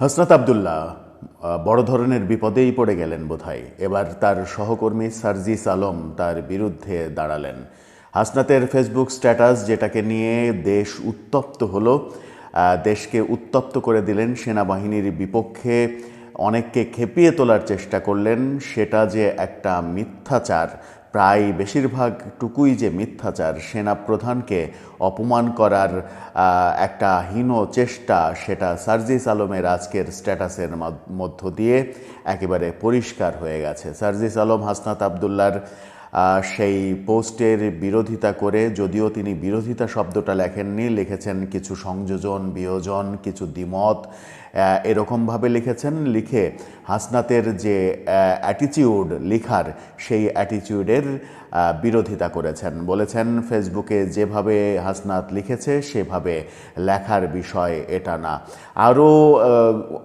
হাসনাত আবদুল্লাহ বড় ধরনের বিপদেই পড়ে গেলেন বোধহয়। এবার তার সহকর্মী সার্জিস আলম তার বিরুদ্ধে দাঁড়ালেন। হাসনাতের ফেসবুক স্ট্যাটাস যেটাকে নিয়ে দেশ উত্তপ্ত হলো দেশকে উত্তপ্ত করে দিলেন সেনাবাহিনীর বিপক্ষে, অনেককে খেপিয়ে তোলার চেষ্টা করলেন, সেটা যে একটা মিথ্যাচার প্রায় বেশিরভাগ টুকুই যে মিথ্যাচার, সেনাপ্রধানকে অপমান করার একটা হীন চেষ্টা, সেটা সার্জিস আলমের আজকের স্ট্যাটাসের মধ্য- দিয়ে একেবারে পরিষ্কার হয়ে গেছে। সার্জিস আলম, হাসনাত আবদুল্লার সেই পোস্টের বিরোধিতা করে যদিও তিনি বিরোধিতা শব্দটা লেখেননি, লিখেছেন কিছু সংযোজন, বিয়োজন, কিছু দ্বিমত এরকমভাবে লিখেছেন, লিখে হাসনাতের যে অ্যাটিটিউড লিখার সেই অ্যাটিটিউডের বিরোধিতা করেছেন। বলেছেন, ফেসবুকে যেভাবে হাসনাত লিখেছে, সেভাবে লেখার বিষয় এটা না। আরও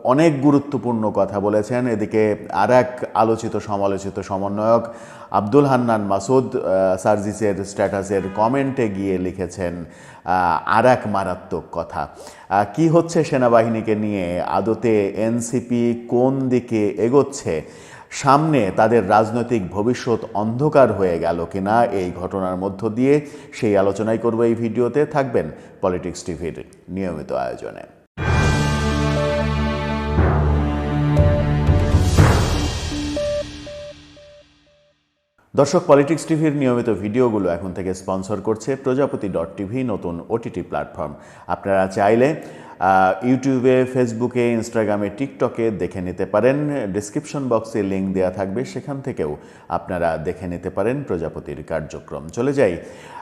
অনেক গুরুত্বপূর্ণ কথা বলেছেন। এদিকে আর এক আলোচিত, সমালোচিত সমন্বয়ক আব্দুল হান্নান মাসুদ সার্জিসের স্ট্যাটাসের কমেন্টে গিয়ে লিখেছেন আর এক মারাত্মক কথা। কি হচ্ছে সেনাবাহিনীকে নিয়ে? আদতে এনসিপি কোন দিকে এগোচ্ছে? সামনে তাদের রাজনৈতিক ভবিষ্যৎ অন্ধকার হয়ে গেল কিনা? এই ঘটনার মধ্য দিয়ে সেই আলোচনাই করব এই ভিডিওতে। থাকবেন পলিটিক্স টিভির নিয়মিত আয়োজনে। দর্শক পলিটিক্স টিভির নিয়মিত ভিডিওগুলো এখন থেকে স্পন্সর করছে প্রজাপতি ডট টিভি, নতুন ওটিটি প্ল্যাটফর্ম। আপনারা চাইলে ইউটিউবে, ফেসবুকে, ইনস্টাগ্রামে, টিকটকে দেখে নিতে পারেন। ডিসক্রিপশন বক্সে লিঙ্ক দেওয়া থাকবে, সেখান থেকেও আপনারা দেখে নিতে পারেন প্রজাপতির কার্যক্রম। চলে যাই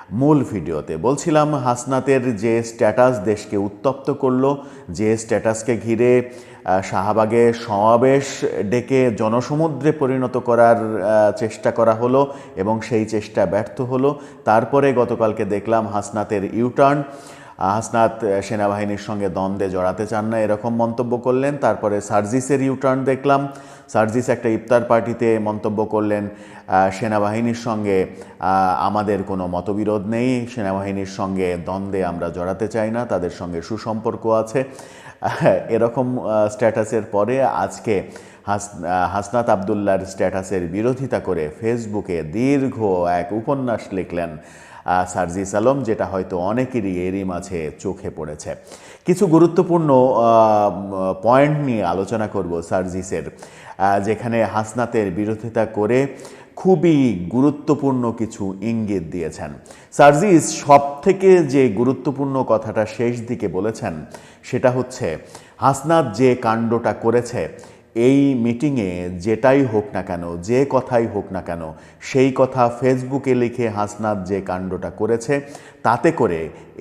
মূল ভিডিওতে বলছিলাম হাসনাতের যে স্ট্যাটাস দেশকে উত্তপ্ত করল, যে স্ট্যাটাসকে ঘিরে শাহবাগে সমাবেশ ডেকে জনসমুদ্রে পরিণত করার চেষ্টা করা হলো এবং সেই চেষ্টা ব্যর্থ হলো। তারপরে গতকালকে দেখলাম হাসনাতের ইউটার্ন হাসনাত সেনাবাহিনীর সঙ্গে দ্বন্দ্বে জড়াতে চান না, এরকম মন্তব্য করলেন। তারপরে সার্জিসের ইউটার্ন দেখলাম। সার্জিস একটা ইফতার পার্টিতে মন্তব্য করলেন সেনাবাহিনীর সঙ্গে আমাদের কোনো মতবিরোধ নেই, সেনাবাহিনীর সঙ্গে দ্বন্দ্বে আমরা জড়াতে চাই না, তাদের সঙ্গে সুসম্পর্ক আছে। এরকম স্ট্যাটাসের পরে আজকে হাস হাসনাত আবদুল্লার স্ট্যাটাসের বিরোধিতা করে ফেসবুকে দীর্ঘ এক উপন্যাস লিখলেন সার্জিস আলম, যেটা হয়তো অনেকেরই এরই মাঝে চোখে পড়েছে। কিছু গুরুত্বপূর্ণ পয়েন্ট নিয়ে আলোচনা করব সার্জিসের যেখানে হাসনাতের বিরোধিতা করে খুবই গুরুত্বপূর্ণ কিছু ইঙ্গিত দিয়েছেন। সার্জিস সব থেকে যে গুরুত্বপূর্ণ কথাটা শেষ দিকে বলেছেন, সেটা হচ্ছে, হাসনাত যে কাণ্ডটা করেছে এই মিটিংয়ে যেটাই হোক না কেন, যে কথাই হোক না কেন, সেই কথা ফেসবুকে লিখে হাসনাত যে কাণ্ডটা করেছে, তাতে করে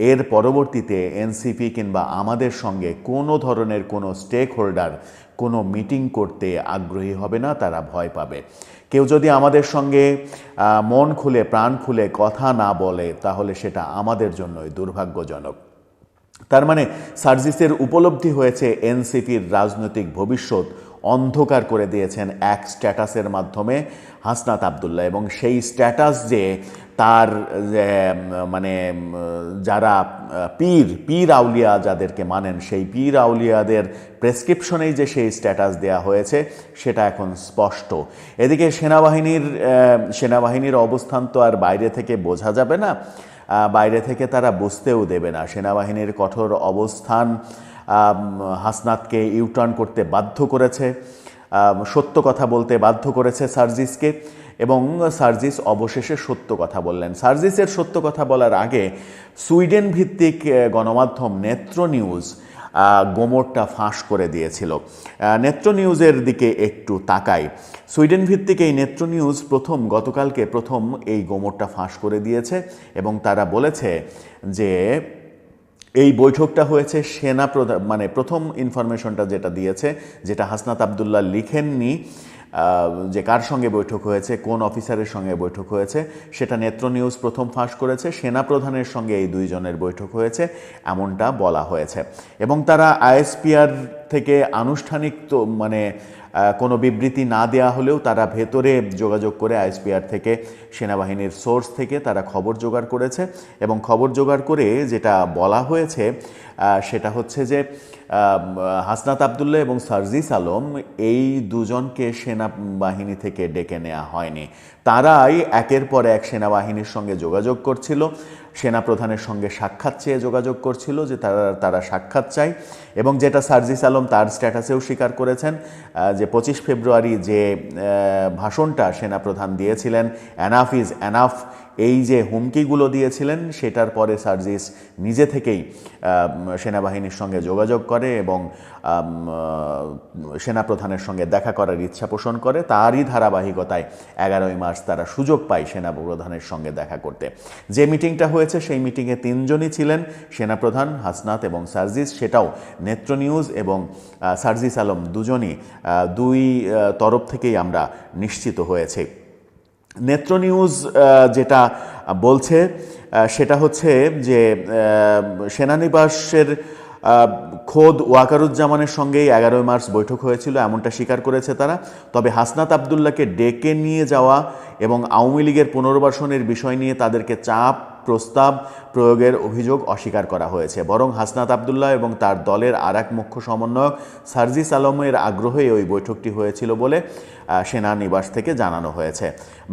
এর পরবর্তীতে এনসিপি কিংবা আমাদের সঙ্গে কোনো ধরনের কোনো স্টেক হোল্ডার কোনো মিটিং করতে আগ্রহী হবে না, তারা ভয় পাবে। কেউ যদি আমাদের সঙ্গে মন খুলে, প্রাণ খুলে কথা না বলে, তাহলে সেটা আমাদের জন্যই দুর্ভাগ্যজনক। তার মানে সার্জিসের উপলব্ধি হয়েছে এনসিপির রাজনৈতিক ভবিষ্যৎ অন্ধকার করে দিয়েছেন এক স্ট্যাটাসের মাধ্যমে হাসনাত আবদুল্লাহ। এবং সেই স্ট্যাটাস যে তার মানে যারা পীর পীর আউলিয়া যাদেরকে মানেন, সেই পীর আউলিয়াদের প্রেসক্রিপশনেই যে সেই স্ট্যাটাস দেয়া হয়েছে, সেটা এখন স্পষ্ট। এদিকে সেনাবাহিনীর সেনাবাহিনীর অবস্থান তো আর বাইরে থেকে বোঝা যাবে না। বাইরে থেকে তারা বুঝতেও দেবে না। সেনাবাহিনীর কঠোর অবস্থান হাসনাতকে ইউটার্ন করতে বাধ্য করেছে। সত্য কথা বলতে বাধ্য করেছে সার্জিসকে এবং সার্জিস অবশেষে সত্য কথা বললেন। সার্জিসের সত্য কথা বলার আগে সুইডেন ভিত্তিক গণমাধ্যম নেত্র নিউজ গোমরটা ফাঁস করে দিয়েছিল। নেত্র নিউজের দিকে একটু তাকাই। সুইডেন ভিত্তিক এই নেত্র নিউজ প্রথম, গতকালকে প্রথম এই গোমরটা ফাঁস করে দিয়েছে এবং তারা বলেছে যে এই বৈঠকটা হয়েছে সেনা প্রধান মানে প্রথম ইনফরমেশনটা যেটা দিয়েছে, যেটা হাসনাত আবদুল্লাহ লিখেননি যে কার সঙ্গে বৈঠক হয়েছে, কোন অফিসারের সঙ্গে বৈঠক হয়েছে, সেটা নেত্র নিউজ প্রথম ফাঁস করেছে, সেনা প্রধানের সঙ্গে এই দুইজনের বৈঠক হয়েছে, এমনটা বলা হয়েছে। এবং তারা আইএসপিআর থেকে আনুষ্ঠানিক তো মানে কোনো বিবৃতি না দেওয়া হলেও তারা ভেতরে যোগাযোগ করে আইএসপিআর থেকে, সেনাবাহিনীর সোর্স থেকে তারা খবর জোগাড় করেছে এবং খবর জোগাড় করে যেটা বলা হয়েছে সেটা হচ্ছে যে হাসনাত আবদুল্লাহ এবং সার্জিস আলম এই দুজনকে সেনাবাহিনী থেকে ডেকে নেওয়া হয়নি। তারাই একের পর এক সেনাবাহিনীর সঙ্গে যোগাযোগ করছিল। সেনাপ্রধানের সঙ্গে সাক্ষাৎ চেয়ে যোগাযোগ করছিল যে তারা তারা সাক্ষাৎ চায় এবং যেটা সার্জিস আলম তার স্ট্যাটাসেও স্বীকার করেছেন যে পঁচিশ ফেব্রুয়ারি যে ভাষণটা সেনাপ্রধান দিয়েছিলেন অ্যানাফ ইজ অ্যানাফ এই যে হুমকিগুলো দিয়েছিলেন, সেটার পরে সার্জিস নিজে থেকেই সেনাবাহিনীর সঙ্গে যোগাযোগ করে এবং সেনাপ্রধানের সঙ্গে দেখা করার ইচ্ছা পোষণ করে। তারই ধারাবাহিকতায় এগারোই মার্চ তারা সুযোগ পায় সেনাপ্রধানের সঙ্গে দেখা করতে। যে মিটিংটা হয়েছে, সেই মিটিংয়ে তিনজনই ছিলেন সেনাপ্রধান হাসনাত এবং সার্জিস। সেটাও নেত্র নিউজ এবং সার্জিস আলম দুজনই দুই তরফ থেকেই আমরা নিশ্চিত হয়েছে। নেত্র নিউজ যেটা বলছে সেটা হচ্ছে যে সেনানিবাসের খোদ ওয়াকারুজ্জামানের সঙ্গেই এগারোই মার্চ বৈঠক হয়েছিল, এমনটা স্বীকার করেছে তারা। তবে হাসনাত আবদুল্লাহকে ডেকে নিয়ে যাওয়া এবং আওয়ামী লীগের পুনর্বাসনের বিষয় নিয়ে তাদেরকে চাপ প্রস্তাব প্রয়োগের অভিযোগ অস্বীকার করা হয়েছে। বরং হাসনাত আবদুল্লাহ এবং তার দলের আর এক মুখ্য সমন্বয়ক সার্জিস আলমের আগ্রহে ওই বৈঠকটি হয়েছিল বলে সেনানিবাস থেকে জানানো হয়েছে।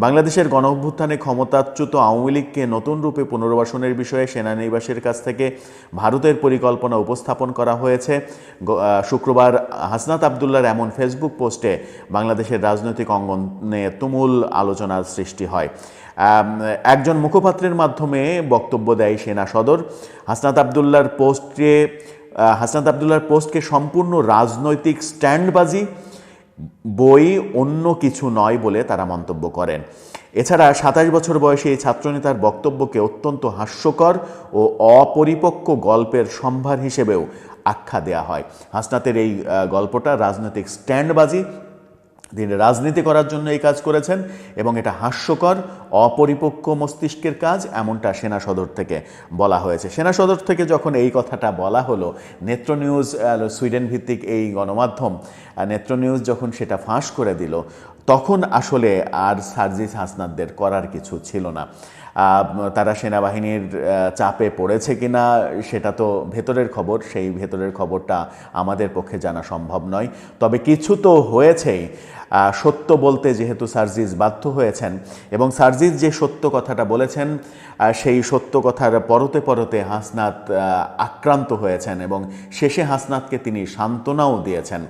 বাংলাদেশের গণ অভ্যুত্থানে ক্ষমতাচ্যুত আওয়ামী লীগকে নতুন রূপে পুনর্বাসনের বিষয়ে সেনানিবাসের কাছ থেকে ভারতের পরিকল্পনা উপস্থাপন করা হয়েছে। শুক্রবার হাসনাত আবদুল্লাহর এমন ফেসবুক পোস্টে বাংলাদেশের রাজনৈতিক অঙ্গনে তুমুল আলোচনার সৃষ্টি হয়। একজন মুখপাত্রের মাধ্যমে বক্তব্য দেয় সেনা সদর। হাসনাত আবদুল্লার পোস্টে হাসনাত আবদুল্লার পোস্টকে সম্পূর্ণ রাজনৈতিক স্ট্যান্ডবাজি, বই অন্য কিছু নয় বলে তারা মন্তব্য করেন। এছাড়া সাতাশ বছর বয়সে এই ছাত্রনেতার বক্তব্যকে অত্যন্ত হাস্যকর ও অপরিপক্ক গল্পের সম্ভার হিসেবেও আখ্যা দেয়া হয়। হাসনাতের এই গল্পটা রাজনৈতিক স্ট্যান্ডবাজি তিনি রাজনীতি করার জন্য এই কাজ করেছেন এবং এটা হাস্যকর, অপরিপক্ক মস্তিষ্কের কাজ এমনটা সেনা সদর থেকে বলা হয়েছে। সেনা সদর থেকে যখন এই কথাটা বলা হলো, নেত্র নিউজ সুইডেন ভিত্তিক এই গণমাধ্যম নেত্র নিউজ যখন সেটা ফাঁস করে দিল, তখন আসলে আর সার্জিস হাসনাদদের করার কিছু ছিল না। তারা সেনাবাহিনীর চাপে পড়েছে কিনা, সেটা তো ভেতরের খবর, সেই ভেতরের খবরটা আমাদের পক্ষে জানা সম্ভব নয়। তবে কিছু তো হয়েছেই। সত্য বলতে যেহেতু সার্জিজ বাধ্য হয়েছেন এবং সার্জিস যে সত্য কথাটা বলেছেন সেই সত্য কথার পরতে পরতে হাসনাত আক্রান্ত হয়েছেন এবং শেষে হাসনাতকে তিনি সান্ত্বনাও দিয়েছেন।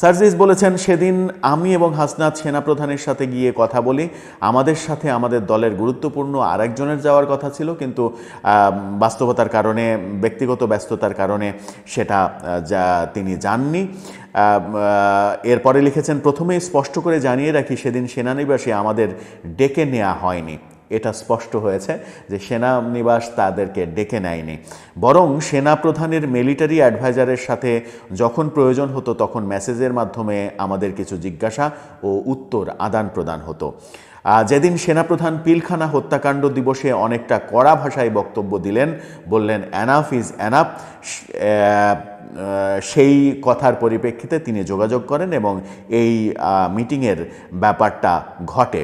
সার্জিস বলেছেন, সেদিন আমি এবং হাসনাত সেনাপ্রধানের সাথে গিয়ে কথা বলি। আমাদের সাথে আমাদের দলের গুরুত্বপূর্ণ আরেকজনের যাওয়ার কথা ছিল, কিন্তু বাস্তবতার কারণে, ব্যক্তিগত ব্যস্ততার কারণে সেটা যা তিনি যাননি এরপরে লিখেছেন প্রথমেই স্পষ্ট করে জানিয়ে রাখি, সেদিন সেনানিবাসে আমাদের ডেকে নেওয়া হয়নি। এটা স্পষ্ট হয়েছে যে সেনানিবাস তাদেরকে ডেকে নেয়নি। বরং সেনা প্রধানের মিলিটারি অ্যাডভাইজারের সাথে যখন প্রয়োজন হতো তখন মেসেজের মাধ্যমে আমাদের কিছু জিজ্ঞাসা ও উত্তর আদান প্রদান হতো যেদিন সেনাপ্রধান পিলখানা হত্যাকাণ্ড দিবসে অনেকটা কড়া ভাষায় বক্তব্য দিলেন, বললেন অ্যানাফ ইজ অ্যানাফ সেই কথার পরিপ্রেক্ষিতে তিনি যোগাযোগ করেন এবং এই মিটিংয়ের ব্যাপারটা ঘটে।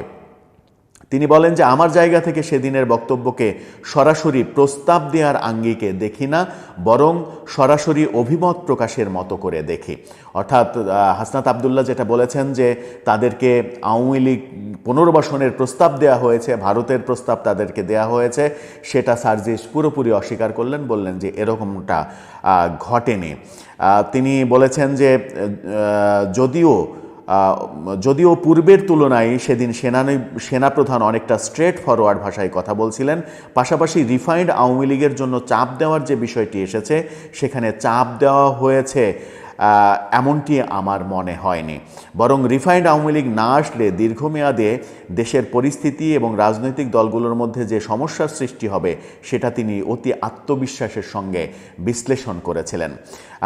তিনি বলেন যে, আমার জায়গা থেকে সেদিনের বক্তব্যকে সরাসরি প্রস্তাব দেওয়ার আঙ্গিকে দেখি না, বরং সরাসরি অভিমত প্রকাশের মতো করে দেখি। অর্থাৎ হাসনাত আবদুল্লাহ যেটা বলেছেন যে, তাদেরকে আওয়ামী লীগ পুনর্বাসনের প্রস্তাব দেওয়া হয়েছে, ভারতের প্রস্তাব তাদেরকে দেওয়া হয়েছে, সেটা সার্জিস পুরোপুরি অস্বীকার করলেন, বললেন যে, এরকমটা ঘটেনি। তিনি বলেছেন যে যদিও যদিও পূর্বের তুলনায় সেদিন সেনানি সেনাপ্রধান অনেকটা স্ট্রেট ফরওয়ার্ড ভাষায় কথা বলছিলেন, পাশাপাশি রিফাইন্ড আওয়ামী লীগের জন্য চাপ দেওয়ার যে বিষয়টি এসেছে, সেখানে চাপ দেওয়া হয়েছে এমনটি আমার মনে হয়নি। বরং রিফাইন্ড আওয়ামী লীগ না আসলে দীর্ঘমেয়াদে দেশের পরিস্থিতি এবং রাজনৈতিক দলগুলোর মধ্যে যে সমস্যার সৃষ্টি হবে, সেটা তিনি অতি আত্মবিশ্বাসের সঙ্গে বিশ্লেষণ করেছিলেন।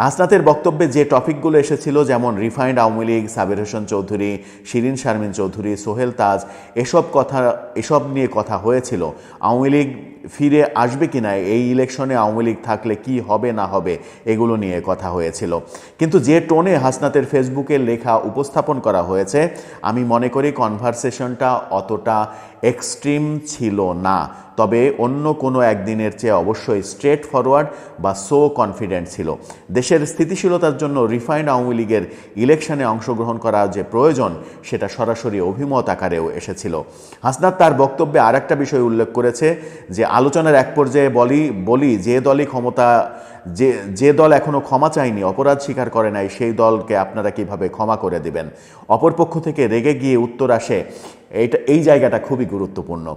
হাসনাতের বক্তব্যে যে টপিকগুলো এসেছিল, যেমন রিফাইন্ড আওয়ামী লীগ, সাবির হোসেন চৌধুরী, শিরিন শারমিন চৌধুরী, সোহেল তাজ, এসব কথা, এসব নিয়ে কথা হয়েছিল। আওয়ামী লীগ ফিরে আসবে কিনা, এই ইলেকশনে আওয়ামী লীগ থাকলে কি হবে, না হবে, এগুলো নিয়ে কথা হয়েছিল। কিন্তু যে টোনে হাসনাতের ফেসবুকে লেখা উপস্থাপন করা হয়েছে, আমি মনে করি কনভারসেশনটা অতটা এক্সট্রিম ছিল না। তবে অন্য কোনো একদিনের চেয়ে অবশ্যই স্ট্রেট ফরওয়ার্ড বা সো কনফিডেন্ট ছিল। দেশের স্থিতিশীলতার জন্য রিফাইন্ড আওয়ামী লীগের ইলেকশনে অংশগ্রহণ করা যে প্রয়োজন, সেটা সরাসরি অভিমত আকারেও এসেছিল। হাসনাত তার বক্তব্যে আর একটা বিষয় উল্লেখ করেছে যে, আলোচনার এক পর্যায়ে বলি বলি যে দলই ক্ষমতা যে যে দল এখনও ক্ষমা চায়নি, অপরাধ স্বীকার করে নাই, সেই দলকে আপনারা কীভাবে ক্ষমা করে দিবেন? অপরপক্ষ থেকে রেগে গিয়ে উত্তর আসে, এইটা, এই জায়গাটা খুবই গুরুত্বপূর্ণ।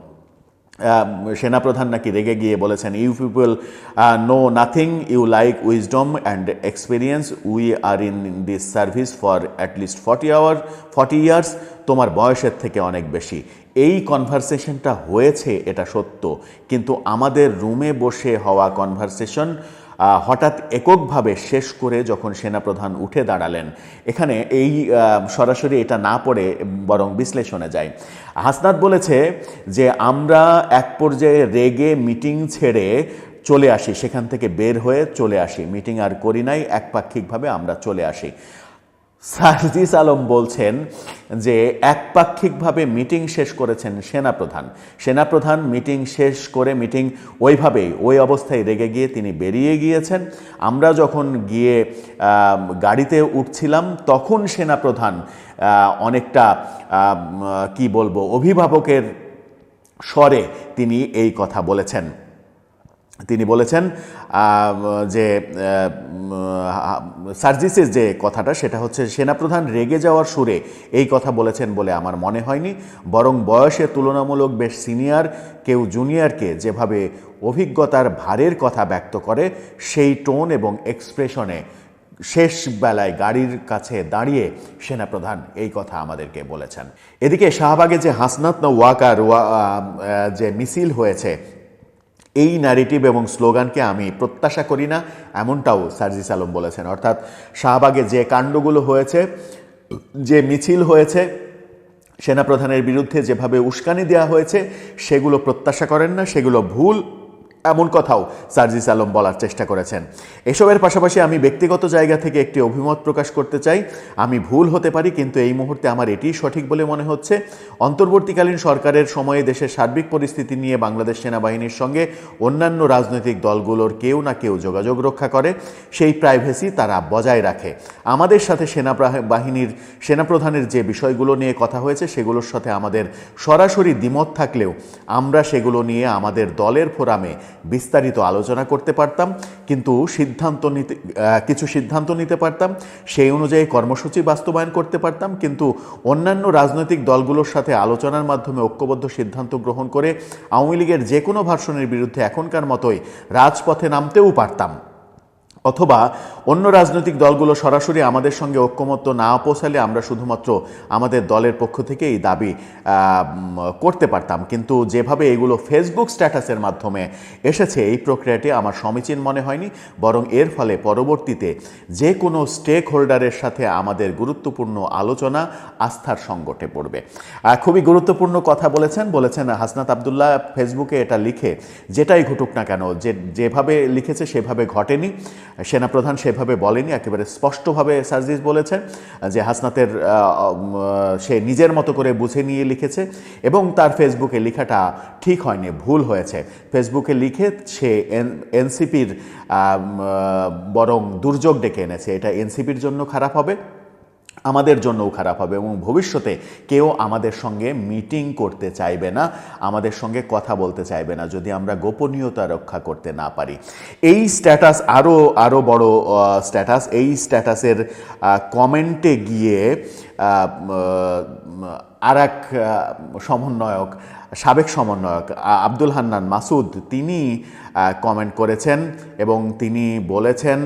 সেনাপ্রধান নাকি রেগে গিয়ে বলেছেন you people know nothing you like wisdom and experience we are in this service for at least forty hour forty years তোমার বয়সের থেকে অনেক বেশি। এই কনভারসেশনটা হয়েছে, এটা সত্য। কিন্তু আমাদের রুমে বসে হওয়া কনভারসেশন হঠাৎ এককভাবে শেষ করে যখন সেনাপ্রধান উঠে দাঁড়ালেন, এখানে এই সরাসরি এটা না পড়ে বরং বিশ্লেষণে যায় হাসনাত বলেছে যে, আমরা এক পর্যায়ে রেগে মিটিং ছেড়ে চলে আসি, সেখান থেকে বের হয়ে চলে আসি। মিটিং আর করি নাই, একপাক্ষিকভাবে আমরা চলে আসি। সার্জিস আলম বলছেন যে একপাক্ষিকভাবে মিটিং শেষ করেছেন সেনাপ্রধান। সেনাপ্রধান মিটিং শেষ করে মিটিং ওইভাবেই, ওই অবস্থায় রেগে গিয়ে তিনি বেরিয়ে গিয়েছেন। আমরা যখন গিয়ে গাড়িতে উঠছিলাম, তখন সেনাপ্রধান অনেকটা কি বলব, অভিভাবকের স্বরে তিনি এই কথা বলেছেন। তিনি বলেছেন যে সার্জিসের যে কথাটা, সেটা হচ্ছে, সেনাপ্রধান রেগে যাওয়ার সুরে এই কথা বলেছেন বলে আমার মনে হয়নি। বরং বয়সে তুলনামূলক বেশ সিনিয়র, কেউ জুনিয়রকে যেভাবে অভিজ্ঞতার ভারের কথা ব্যক্ত করে, সেই টোন এবং এক্সপ্রেশনে শেষ বেলায় গাড়ির কাছে দাঁড়িয়ে সেনাপ্রধান এই কথা আমাদেরকে বলেছেন। এদিকে শাহবাগে যে হাসনাত ওয়াকার যে মিছিল হয়েছে এই ন্যারেটিভ এবং স্লোগানকে আমি প্রত্যাশা করি না, এমনটাও সার্জিস আলম বলেছেন। অর্থাৎ শাহবাগে যে কাণ্ডগুলো হয়েছে, যে মিছিল হয়েছে, সেনাপ্রধানের বিরুদ্ধে যেভাবে উস্কানি দেওয়া হয়েছে, সেগুলো প্রত্যাশা করেন না, সেগুলো ভুল। এমন কথাও সার্জিস আলম বলার চেষ্টা করেছেন। এসবের পাশাপাশি আমি ব্যক্তিগত জায়গা থেকে একটি অভিমত প্রকাশ করতে চাই। আমি ভুল হতে পারি, কিন্তু এই মুহূর্তে আমার এটিই সঠিক বলে মনে হচ্ছে। অন্তর্বর্তীকালীন সরকারের সময়ে দেশের সার্বিক পরিস্থিতি নিয়ে বাংলাদেশ সেনাবাহিনীর সঙ্গে অন্যান্য রাজনৈতিক দলগুলোর কেউ না কেউ যোগাযোগ রক্ষা করে। সেই প্রাইভেসি তারা বজায় রাখে। আমাদের সাথে সেনা বাহিনীর সেনাপ্রধানের যে বিষয়গুলো নিয়ে কথা হয়েছে, সেগুলোর সাথে আমাদের সরাসরি দ্বিমত থাকলেও আমরা সেগুলো নিয়ে আমাদের দলের ফোরামে বিস্তারিত আলোচনা করতে পারতাম, কিন্তু সিদ্ধান্ত নিতে কিছু সিদ্ধান্ত নিতে পারতাম, সেই অনুযায়ী কর্মসূচি বাস্তবায়ন করতে পারতাম, কিন্তু অন্যান্য রাজনৈতিক দলগুলোর সাথে আলোচনার মাধ্যমে ঐক্যবদ্ধ সিদ্ধান্ত গ্রহণ করে আওয়ামী লীগের যে কোনো ভার্সনের বিরুদ্ধে এখনকার মতোই রাজপথে নামতেও পারতাম। অথবা অন্য রাজনৈতিক দলগুলো সরাসরি আমাদের সঙ্গে ঐক্যমত্য না পৌঁছালে আমরা শুধুমাত্র আমাদের দলের পক্ষ থেকে এই দাবি করতে পারতাম। কিন্তু যেভাবে এগুলো ফেসবুক স্ট্যাটাসের মাধ্যমে এসেছে, এই প্রক্রিয়াটি আমার সমীচীন মনে হয়নি। বরং এর ফলে পরবর্তীতে যে কোনো স্টেক হোল্ডারের সাথে আমাদের গুরুত্বপূর্ণ আলোচনা আস্থার সঙ্গটে পড়বে। খুবই গুরুত্বপূর্ণ কথা বলেছেন বলেছেন হাসনাত আবদুল্লাহ ফেসবুকে এটা লিখে, যেটাই ঘটুক না কেন, যে, যেভাবে লিখেছে সেভাবে ঘটেনি। সেনাপ্রধান সেভাবে বলেনি, একেবারে স্পষ্টভাবে সার্জিস বলেছেন যে হাসনাতের সে নিজের মতো করে বুঝে নিয়ে লিখেছে এবং তার ফেসবুকে লেখাটা ঠিক হয়নি, ভুল হয়েছে। ফেসবুকে লিখে সে এনসিপির বরং দুর্যোগ ডেকে এনেছে। এটা এনসিপির জন্য খারাপ হবে। আমাদের জন্যও খারাপ হবে এবং ভবিষ্যতে কেউ আমাদের সঙ্গে মিটিং করতে চাইবে না, আমাদের সঙ্গে কথা বলতে চাইবে না, যদি আমরা গোপনীয়তা রক্ষা করতে না পারি। এই স্ট্যাটাস আরও আরও বড় স্ট্যাটাস এই স্ট্যাটাসের কমেন্টে গিয়ে আর এক সমন্বয়ক, সাবেক সমন্বয়ক আব্দুল হান্নান মাসুদ, তিনি কমেন্ট করেছেন এবং তিনি বলেছেন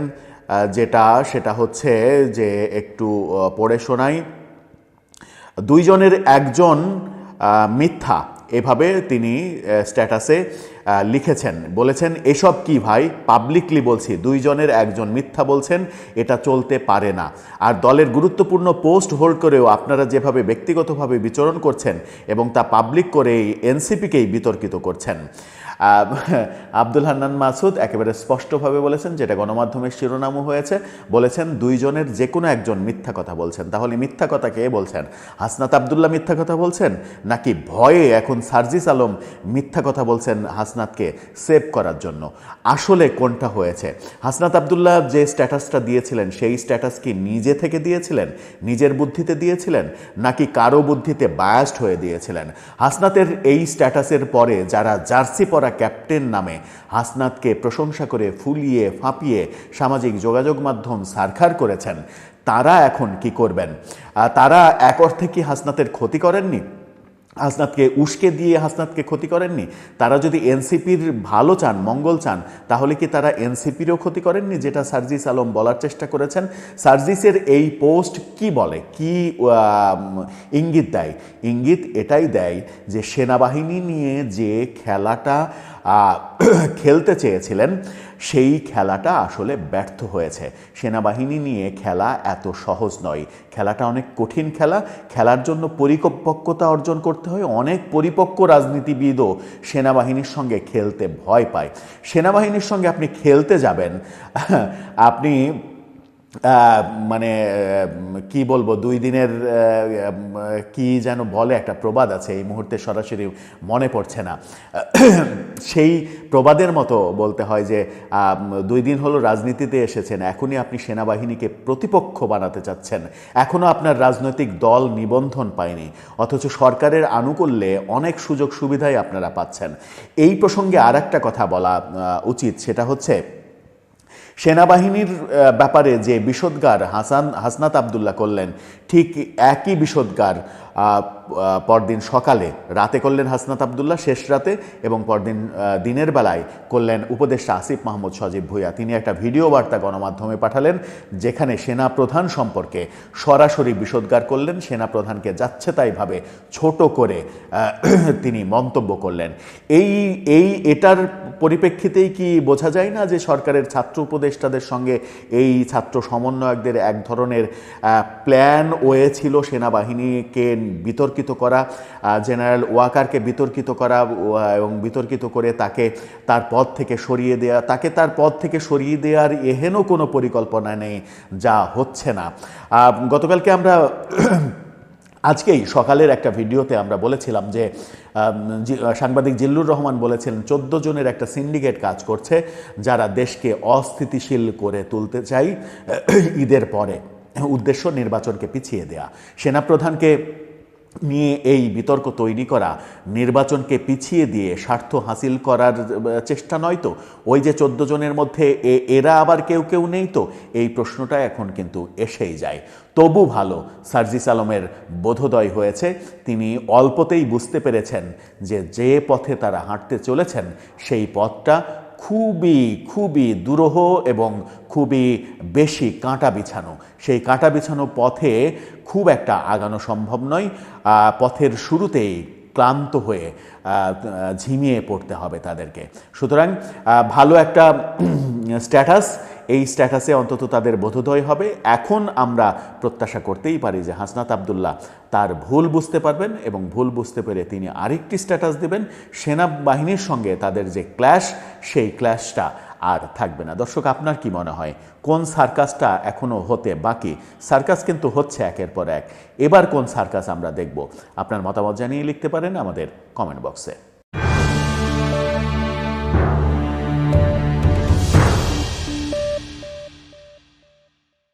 যেটা, সেটা হচ্ছে যে একটু পড়ে শোনাই। দুইজনের একজন মিথ্যা, এভাবে তিনি স্ট্যাটাসে লিখেছেন। বলেছেন, এসব কি ভাই? পাবলিকলি বলছি, দুইজনের একজন মিথ্যা বলছেন, এটা চলতে পারে না। আর দলের গুরুত্বপূর্ণ পোস্ট হোল্ড করেও আপনারা যেভাবে ব্যক্তিগতভাবে বিচরণ করছেন এবং তা পাবলিক করে এই এনসিপিকেই বিতর্কিত করছেন। আব্দুল হান্নান মাসুদ একেবারে স্পষ্টভাবে বলেছেন, যেটা গণমাধ্যমের শিরোনামও হয়েছে, বলেছেন দুইজনের যে কোনো একজন মিথ্যা কথা বলছেন। তাহলে মিথ্যা কথা কে বলছেন? হাসনাত আবদুল্লাহ মিথ্যা কথা বলছেন, নাকি ভয়ে এখন সার্জিস আলম মিথ্যা কথা বলছেন হাসনাতকে সেভ করার জন্য? আসলে কোনটা হয়েছে? হাসনাত আবদুল্লাহ যে স্ট্যাটাসটা দিয়েছিলেন, সেই স্ট্যাটাস কি নিজে থেকে দিয়েছিলেন, নিজের বুদ্ধিতে দিয়েছিলেন, নাকি কারও বুদ্ধিতে বায়াস্ট হয়ে দিয়েছিলেন? হাসনাতের এই স্ট্যাটাসের পরে যারা জার্সি পরা ক্যাপ্টেন নামে হাসনাতকে প্রশংসা করে ফুলিয়ে, ফাঁপিয়ে সামাজিক যোগাযোগ মাধ্যম সারখার করেছেন। তারা এখন কি করবেন? তারা এক অর্থে কি হাসনাতের ক্ষতি করেননি? হাসনাতকে উস্কে দিয়ে হাসনাতকে ক্ষতি করেননি? তারা যদি এনসিপির ভালো চান, মঙ্গল চান, তাহলে কি তারা এনসিপিরও ক্ষতি করেননি? যেটা সার্জিস আলম বলার চেষ্টা করেছেন। সার্জিসের এই পোস্ট কি বলে? কি ইঙ্গিত দেয়? ইঙ্গিত এটাই দেয় যে সেনাবাহিনী নিয়ে যে খেলাটা খেলতে চেয়েছিলেন, সেই খেলাটা আসলে ব্যর্থ হয়েছে। সেনাবাহিনী নিয়ে খেলা এত সহজ নয়। খেলাটা অনেক কঠিন খেলা। খেলার জন্য পরিপক্কতা অর্জন করতে হয়। অনেক পরিপক্ক রাজনীতিবিদও সেনাবাহিনীর সঙ্গে খেলতে ভয় পায়। সেনাবাহিনীর সঙ্গে আপনি খেলতে যাবেন। আপনি মানে কি বলব, দুই দিনের কি যেন বলে একটা প্রবাদ আছে, এই মুহূর্তে সরাসরি মনে পড়ছে না। সেই প্রবাদের মতো বলতে হয় যে দুই দিন হলো রাজনীতিতে এসেছেন, এখনই আপনি সেনাবাহিনীকে প্রতিপক্ষ বানাতে চাচ্ছেন। এখনও আপনার রাজনৈতিক দল নিবন্ধন পায়নি, অথচ সরকারের আনুকূল্যে অনেক সুযোগ সুবিধাই আপনারা পাচ্ছেন। এই প্রসঙ্গে আর একটা কথা বলা উচিত, সেটা হচ্ছে সেনাবাহিনীর ব্যাপারে যে বিষদগার হাসান হাসনাত আবদুল্লাহ করলেন ঠিক একই বিষোদ্গার পরদিন সকালে রাতে করলেন হাসনাত আবদুল্লাহ, শেষ রাতে এবং পরদিন দিনের বেলায় করলেন উপদেষ্টা আসিফ মাহমুদ সজীব ভুইয়া। তিনি একটা ভিডিও বার্তা গণমাধ্যমে পাঠালেন যেখানে সেনা প্রধান সম্পর্কে সরাসরি বিষোদ্গার করলেন সেনা প্রধানকে যাচ্ছে তাইভাবে ছোট করে তিনি মন্তব্য করলেন। এই এই, এটার পরিপ্রেক্ষিতেই কি বোঝা যায় না যে সরকারের ছাত্র উপদেষ্টাদের সঙ্গে এই ছাত্র সমন্বয়কদের এক ধরনের প্ল্যান ওয়ে ছিল সেনাবাহিনীকে বিতর্কিত করা জেনারেল ওয়াকারকে বিতর্কিত করা এবং বিতর্কিত করে তাকে তার পদ থেকে সরিয়ে দেওয়া তাকে তার পদ থেকে সরিয়ে দেওয়ার এহেনও কোনো পরিকল্পনা নেই, যা হচ্ছে না। গতকালকে আমরা আজকেই সকালের একটা ভিডিওতে আমরা বলেছিলাম যে সাংবাদিক জিল্লুর রহমান বলেছেন চোদ্দ জনের একটা সিন্ডিকেট কাজ করছে, যারা দেশকে অস্থিতিশীল করে তুলতে চাই ঈদের পরে। উদ্দেশ্য নির্বাচনকে পিছিয়ে দেয়া। সেনাপ্রধানকে নিয়ে এই বিতর্ক তৈরি করা, নির্বাচনকে পিছিয়ে দিয়ে স্বার্থ হাসিল করার চেষ্টা নয় তো? ওই যে চোদ্দ জনের মধ্যে এরা আবার কেউ কেউ নেই তো? এই প্রশ্নটা এখন কিন্তু এসেই যায়। তবু ভালো, সার্জিস আলমের বোধোদয় হয়েছে। তিনি অল্পতেই বুঝতে পেরেছেন যে যে পথে তারা হাঁটতে চলেছেন, সেই পথটা খুবই খুবই দুরূহ এবং খুবই বেশি কাঁটা বিছানো। সেই কাঁটা বিছানো পথে খুব একটা আগানো সম্ভব নয়। পথের শুরুতেই ক্লান্ত হয়ে ঝিমিয়ে পড়তে হবে তাদেরকে। সুতরাং ভালো একটা স্ট্যাটাস এই স্ট্যাটাসে অন্তত তাদের বোধোদয় হবে। এখন আমরা প্রত্যাশা করতেই পারি যে হাসনাত আবদুল্লাহ তার ভুল বুঝতে পারবেন এবং ভুল বুঝতে পেরে তিনি আরেকটি স্ট্যাটাস দেবেন। সেনাবাহিনীর সঙ্গে তাদের যে ক্ল্যাশ সেই ক্ল্যাশটা আর থাকবে না। দর্শক, আপনার কি মনে হয়, কোন সার্কাসটা এখনও হতে বাকি? সার্কাস কিন্তু হচ্ছে একের পর এক। এবার কোন সার্কাস আমরা দেখব? আপনার মতামত জানিয়ে লিখতে পারেন আমাদের কমেন্ট বক্সে